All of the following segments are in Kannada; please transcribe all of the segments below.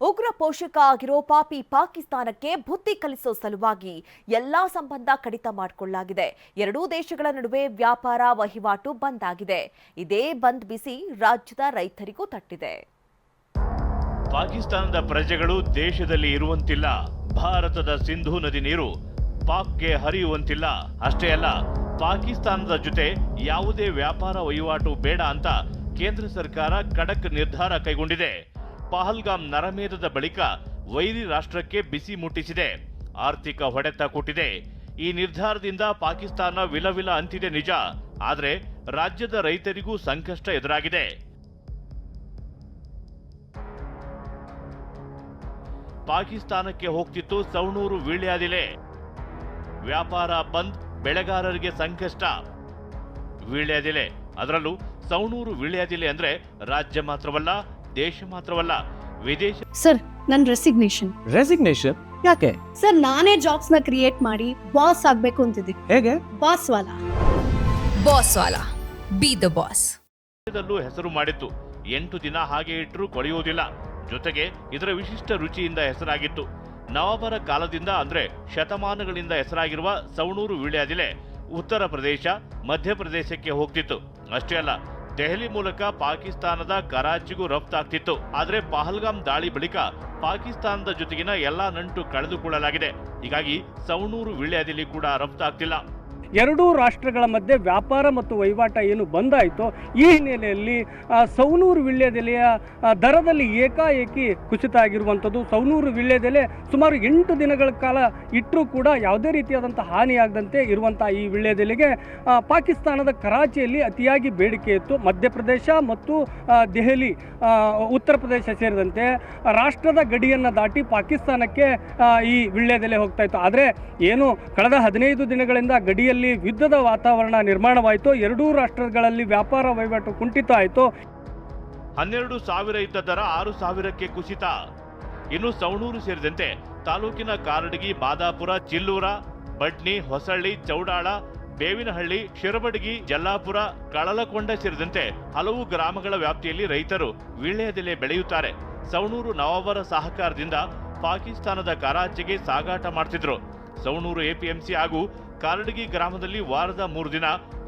ಉಗ್ರ ಪೋಷಕ ಆಗಿರೋ ಪಾಪಿ ಪಾಕಿಸ್ತಾನಕ್ಕೆ ಬುದ್ಧಿ ಕಲಿಸೋ ಸಲುವಾಗಿ ಎಲ್ಲಾ ಸಂಬಂಧ ಕಡಿತ ಮಾಡಿಕೊಳ್ಳಲಾಗಿದೆ. ಎರಡೂ ದೇಶಗಳ ನಡುವೆ ವ್ಯಾಪಾರ ವಹಿವಾಟು ಬಂದ್ ಆಗಿದೆ. ಇದೇ ಬಂದ್ ಬಿಸಿ ರಾಜ್ಯದ ರೈತರಿಗೂ ತಟ್ಟಿದೆ. ಪಾಕಿಸ್ತಾನದ ಪ್ರಜೆಗಳು ದೇಶದಲ್ಲಿ ಇರುವಂತಿಲ್ಲ. ಭಾರತದ ಸಿಂಧೂ ನದಿ ನೀರು ಪಾಕ್ಗೆ ಹರಿಯುವಂತಿಲ್ಲ. ಅಷ್ಟೇ ಅಲ್ಲ, ಪಾಕಿಸ್ತಾನದ ಜೊತೆ ಯಾವುದೇ ವ್ಯಾಪಾರ ವಹಿವಾಟು ಬೇಡ ಅಂತ ಕೇಂದ್ರ ಸರ್ಕಾರ ಖಡಕ್ ನಿರ್ಧಾರ ಕೈಗೊಂಡಿದೆ. ಪಹಲ್ಗಾಮ್ ನರಮೇಧದ ಬಳಿಕ ವೈರಿ ರಾಷ್ಟ್ರಕ್ಕೆ ಬಿಸಿ ಮುಟ್ಟಿಸಿದೆ. ಆರ್ಥಿಕ ಹೊಡೆತ ಕೊಟ್ಟಿದೆ. ಈ ನಿರ್ಧಾರದಿಂದ ಪಾಕಿಸ್ತಾನ ವಿಲವಿಲ ಅಂತಿದೆ ನಿಜ. ಆದರೆ ರಾಜ್ಯದ ರೈತರಿಗೂ ಸಂಕಷ್ಟ ಎದುರಾಗಿದೆ. ಪಾಕಿಸ್ತಾನಕ್ಕೆ ಹೋಗ್ತಿತ್ತು ಸವಣೂರು ವೀಳ್ಯಾದಿಲೆ ವ್ಯಾಪಾರ ಬಂದ್, ಬೆಳೆಗಾರರಿಗೆ ಸಂಕಷ್ಟ. ವೀಳ್ಯಾದಿಲೆ ಅದರಲ್ಲೂ ಸವಣೂರು ವೀಳ್ಯಾದಿಲೆ ಅಂದ್ರೆ ರಾಜ್ಯ ಮಾತ್ರವಲ್ಲ ದೇಶ ಮಾತ್ರವಲ್ಲ ವಿದೇಶ ಸರ್ ನನ್ನ ರೆಸಿಗ್ನೇಷನ್ ರೆಸಿಗ್ನೇಷನ್ ಯಾಕೆ? ಸರ್ ನಾನೇ ಜಾಬ್ಸ್ನ ಕ್ರಿಯೇಟ್ ಮಾಡಿ ಬಾಸ್ ಆಗ್ಬೇಕು ಅಂತಿದ್ದೀನಿ ಹೇಗೆ? ಬಾಸ್ ವಾಲ. ಬಾಸ್ ವಾಲಾ. ಬಿ ದ ಬಾಸ್ ದಲ್ಲೂ ಹೆಸರು ಮಾಡಿತ್ತು ಎಂಟು ದಿನ ಹಾಗೆ ಇಟ್ಟರೂ ಕೊಳೆಯುವುದಿಲ್ಲ. ಜೊತೆಗೆ ಇದರ ವಿಶಿಷ್ಟ ರುಚಿಯಿಂದ ಹೆಸರಾಗಿತ್ತು. ನವಾಬರ ಕಾಲದಿಂದ ಅಂದ್ರೆ ಶತಮಾನಗಳಿಂದ ಹೆಸರಾಗಿರುವ ಸವಣೂರು ವೀಳ್ಯಾದಿಲೆ ಉತ್ತರ ಪ್ರದೇಶ ಮಧ್ಯಪ್ರದೇಶಕ್ಕೆ ಹೋಗ್ತಿತ್ತು. ಅಷ್ಟೇ ಅಲ್ಲ ದೆಹಲಿ ಮೂಲಕ ಪಾಕಿಸ್ತಾನದ ಕರಾಚಿಗೂ ರಫ್ತಾಗ್ತಿತ್ತು ಆದರೆ ಪಹಲ್ಗಾಮ್ ದಾಳಿ ಬಳಿಕ ಪಾಕಿಸ್ತಾನದ ಜೊತೆಗಿನ ಎಲ್ಲಾ ನಂಟು ಕಳೆದುಕೊಳ್ಳಲಾಗಿದೆ. ಹೀಗಾಗಿ ಸವಣೂರು ವೀಳ್ಯಾದಿಲೆ ಕೂಡ ರಫ್ತಾಗ್ತಿಲ್ಲ ಎರಡೂ ರಾಷ್ಟ್ರಗಳ ಮಧ್ಯೆ ವ್ಯಾಪಾರ ಮತ್ತು ವಹಿವಾಟ ಏನು ಬಂದಾಯಿತೋ, ಈ ಹಿನ್ನೆಲೆಯಲ್ಲಿ ಸೌನೂರು ವಿಳ್ಯದೆಲೆಯ ದರದಲ್ಲಿ ಏಕಾಏಕಿ ಕುಸಿತ ಆಗಿರುವಂಥದ್ದು. ಸೌನೂರು ವಿಳ್ಯದೆಲೆ ಸುಮಾರು ಎಂಟು ದಿನಗಳ ಕಾಲ ಇಟ್ಟರೂ ಕೂಡ ಯಾವುದೇ ರೀತಿಯಾದಂಥ ಹಾನಿಯಾಗದಂತೆ ಇರುವಂಥ ಈ ವಿಳ್ಯದೆಲೆಗೆ ಪಾಕಿಸ್ತಾನದ ಕರಾಚಿಯಲ್ಲಿ ಅತಿಯಾಗಿ ಬೇಡಿಕೆ ಇತ್ತು. ಮಧ್ಯಪ್ರದೇಶ ಮತ್ತು ದೆಹಲಿ ಉತ್ತರ ಪ್ರದೇಶ ಸೇರಿದಂತೆ ರಾಷ್ಟ್ರದ ಗಡಿಯನ್ನು ದಾಟಿ ಪಾಕಿಸ್ತಾನಕ್ಕೆ ಈ ವಿಳ್ಯದೆಲೆ ಹೋಗ್ತಾ ಇತ್ತು. ಆದರೆ, ಏನು, ಕಳೆದ ಹದಿನೈದು ದಿನಗಳಿಂದ ಗಡಿಯಲ್ಲಿ ಯುದ್ಧದ ವಾತಾವರಣ ನಿರ್ಮಾಣವಾಯಿತು. ಎರಡೂ ರಾಷ್ಟ್ರಗಳಲ್ಲಿ ವ್ಯಾಪಾರ ವಹಿವಾಟು ಕುಂಠಿತ ಆಯಿತು ಹನ್ನೆರಡು ಸಾವಿರ ಇದ್ದ ದರ ಆರು ಸಾವಿರಕ್ಕೆ ಕುಸಿತ. ಇನ್ನು ಸವಣೂರು ಸೇರಿದಂತೆ ತಾಲೂಕಿನ ಕಾರಡಗಿ, ಬಾದಾಪುರ, ಚಿಲ್ಲೂರ, ಬಡ್ನಿ, ಹೊಸಳ್ಳಿ, ಚೌಡಾಳ, ಬೇವಿನಹಳ್ಳಿ, ಶಿರಬಡಗಿ, ಜಲ್ಲಾಪುರ, ಕಳಲಕೊಂಡ ಸೇರಿದಂತೆ ಹಲವು ಗ್ರಾಮಗಳ ವ್ಯಾಪ್ತಿಯಲ್ಲಿ ರೈತರು ವೀಳ್ಯದೆಲೆ ಬೆಳೆಯುತ್ತಾರೆ. ಸವಣೂರು ನವಾಬರ ಸಹಕಾರದಿಂದ ಪಾಕಿಸ್ತಾನದ ಕರಾಚಿಗೆ ಸಾಗಾಟ ಮಾಡ್ತಿದ್ರು. ಸವಣೂರು ಎಪಿಎಂಸಿ ಹಾಗೂ ಕಾರಡಗಿ ಗ್ರಾಮದಲ್ಲಿ ವಾರದ ಮೂರು ದಿನ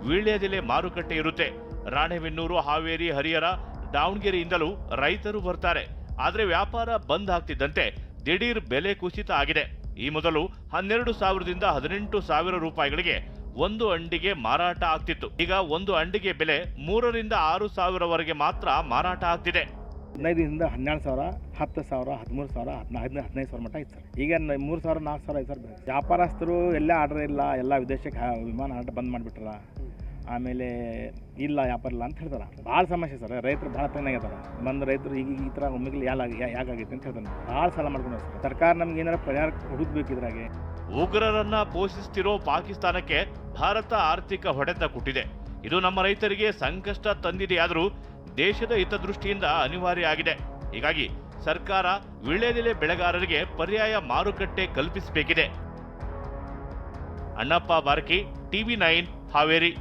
ವೀಳ್ಯದೆಲೆ ಮಾರುಕಟ್ಟೆ ಇರುತ್ತೆ. ರಾಣೆಬೆನ್ನೂರು, ಹಾವೇರಿ, ಹರಿಹರ, ದಾವಣಗೆರೆಯಿಂದಲೂ ರೈತರು ಬರ್ತಾರೆ. ಆದರೆ ವ್ಯಾಪಾರ ಬಂದ್ ಆಗ್ತಿದ್ದಂತೆ ದಿಢೀರ್ ಬೆಲೆ ಕುಸಿತ ಆಗಿದೆ. ಈ ಮೊದಲು ಹನ್ನೆರಡು ಸಾವಿರದಿಂದ ಹದಿನೆಂಟು ಸಾವಿರ ರೂಪಾಯಿಗಳಿಗೆ ಒಂದು ಅಂಡಿಗೆ ಮಾರಾಟ ಆಗ್ತಿತ್ತು. ಈಗ ಒಂದು ಅಂಡಿಗೆ ಬೆಲೆ ಮೂರರಿಂದ ಆರು ಸಾವಿರವರೆಗೆ ಮಾತ್ರ ಮಾರಾಟ ಆಗ್ತಿದೆ. ಹದಿನೈದರಿಂದ ಹನ್ನೆರಡು ಸಾವಿರ, ಹತ್ತು ಸಾವಿರ, ಹದಿಮೂರು ಸಾವಿರ ಹದಿನೈದು ಹದಿನೈದು ಸಾವಿರ ಮಟ್ಟ ಐತೆ ಸರ್. ಈಗ ಮೂರು ಸಾವಿರ, ನಾಲ್ಕು ಸಾವಿರ ಐದು ಸಾವಿರ ವ್ಯಾಪಾರಸ್ಥರು ಎಲ್ಲ ಆರ್ಡರ್ ಇಲ್ಲ, ಎಲ್ಲ ವಿದೇಶಕ್ಕೆ ವಿಮಾನ ಆಟ ಬಂದ್ ಮಾಡಿಬಿಟ್ರ ಆಮೇಲೆ ಇಲ್ಲ, ವ್ಯಾಪಾರ ಇಲ್ಲ ಅಂತ ಹೇಳ್ತಾರೆ. ಭಾಳ ಸಮಸ್ಯೆ ಸರ್, ರೈತರು ಭಾಳ ತಣ್ಣಾಗಿದ್ದಾರೆ ಬಂದು ರೈತರು ಈಗ, ಈ ಥರ ಒಮ್ಮೆಗೆ ಯಾಲ ಯಾಕಾಗೈತೆ ಅಂತ ಹೇಳ್ತಾನೆ ಭಾಳ ಸಾಲ ಮಾಡ್ಕೊಂಡು ಸರ್. ಸರ್ಕಾರ ನಮ್ಗೆ ಏನಾರ ಪರಿಹಾರ ಹುಡುಕ್ಬೇಕು ಇದ್ರಾಗೆ. ಉಗ್ರರನ್ನ ಪೋಷಿಸ್ತಿರೋ ಪಾಕಿಸ್ತಾನಕ್ಕೆ ಭಾರತ ಆರ್ಥಿಕ ಹೊಡೆತ ಕೊಟ್ಟಿದೆ. ಇದು ನಮ್ಮ ರೈತರಿಗೆ ಸಂಕಷ್ಟ ತಂದಿದೆಯಾದರೂ ದೇಶದ ಹಿತದೃಷ್ಟಿಯಿಂದ ಅನಿವಾರ್ಯ ಆಗಿದೆ. ಹೀಗಾಗಿ ಸರ್ಕಾರ ವೀಳ್ಯದೆಲೆ ಬೆಳೆಗಾರರಿಗೆ ಪರ್ಯಾಯ ಮಾರುಕಟ್ಟೆ ಕಲ್ಪಿಸಬೇಕಿದೆ. Annappa Barki, TV nine Haveri.